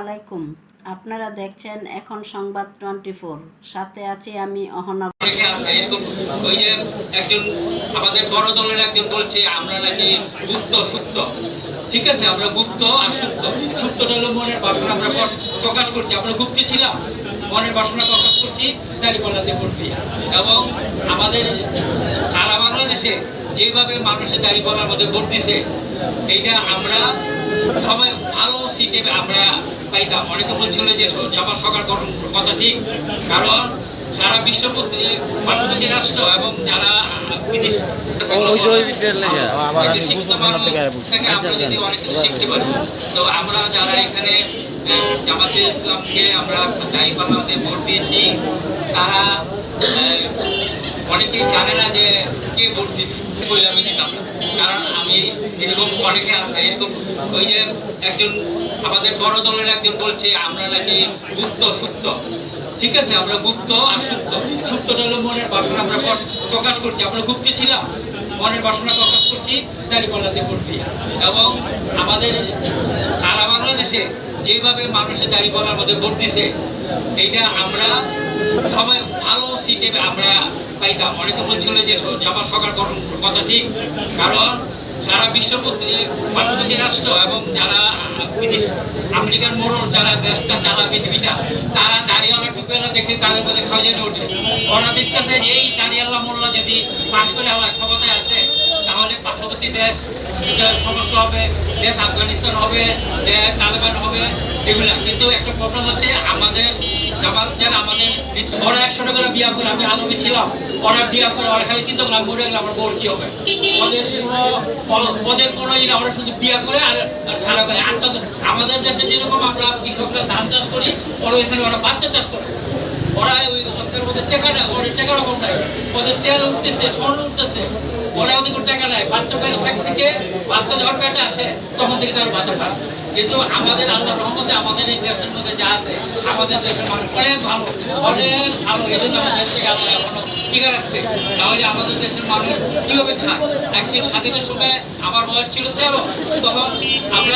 আলাইকুম। আপনারা দেখছেন এখন সংবাদ টোয়েন্টি ফোর। সাথে আছি আমি অহনা। ছিলাম। বাসনা এবং আমাদের সারা বাংলাদেশে যেভাবে মানুষের দাঁড়িপাল্লার মধ্যে ভোট দিছে, এইটা আমরা সবাই সিটে আমরা পাইতাম। অনেকে বলছিল যে জামা সরকার গঠন কথা ঠিক কারণ সারা বিশ্বপতি পার্শ্ববর্তী রাষ্ট্র এবং যারা বিদেশ তো আমরা যারা এখানে জামাতে ইসলামকে আমরা দায়িপাল্লাতে ভোট দিয়েছি তারা অনেকেই জানে না যে কে ভোট দিবে বলে আমি দিতাম। কারণ আমি এরকম অনেকে আছে, এরকম ওই যে একজন, আমাদের বড় দলের একজন বলছে, আমরা নাকি গুপ্ত, সুপ্ত। ঠিক আছে, আমরা গুপ্ত আর সুপ্ত। সুপ্তটা হলো মনের বাসনা, আমরা প্রকাশ করছি, আমরা গুপ্ত ছিলাম। মনের বাসনা প্রকাশ করছি, দাঁড়িপাল্লাতে ভোট দিয়ে। এবং আমাদের সারা বাংলাদেশে যেভাবে মানুষের দাঁড়িপাল্লার মধ্যে ভোট দিছে এইটা আমরা সবাই ভালো সিটে আমরা পাইতাম। অনেকে বলছিল যে জামা সরকার গঠন কথা ঠিক। কারণ সারা বিশ্বপতি পার্শ্ববর্তী রাষ্ট্র এবং যারা বিদেশ, আমেরিকার মোড়ল, যারা দেশটা চালা পৃথিবীটা, তারা দাঁড়িয়ালা টুপিওয়ালা দেখে তাদের মধ্যে খাওয়ানো ওঠে। ওরা দেখতেছে এই দাঁড়িয়ালা মোল্লা যদি পাশ করে আমার ক্ষমতায় আসে, তাহলে পার্শ্ববর্তী দেশ সমস্যা হবে দেশ আফগানিস্তান হবে তালেবান হবে, এগুলা। কিন্তু একটা প্রবলেম হচ্ছে, আমাদের জামাত যারা আমাদের ওরা একশো টাকা বিয়া করে আমি আলমে ছিলাম ওরা বিয়া করে ওরা খালি চিন্তা করলাম, মরে গেলে আমার বোর কি হবে? ওদের কোনো ওদের কোনো ই ওরা শুধু বিয়া করে আর সারা করে আর আমাদের দেশে যেরকম আমরা কৃষকরা ধান চাষ করি, ওরা এখানে ওরা বাচ্চা চাষ করে। ওরা ওই ওদের ওদের টাকা নেয়, ওদের অভাব নাই ওদের তেল উঠতেছে, স্বর্ণ উঠতেছে। ওদের কোনো টাকা থাক থেকে যখন আসে, তখন থেকে তার পায়। কিন্তু আমাদের আল্লাহ রহমতে আমাদের এই দেশের মধ্যে যা আছে, আমাদের দেশের মানুষ অনেক ভালো অনেক ভালো। এই জন্য আমাদের আল্লাহ এখনও টিকে রাখছে। তাহলে আমাদের দেশের মানুষ কীভাবে খায়? স্বাধীনের সময় আমার বয়স ছিল তেরো, তখন আমরা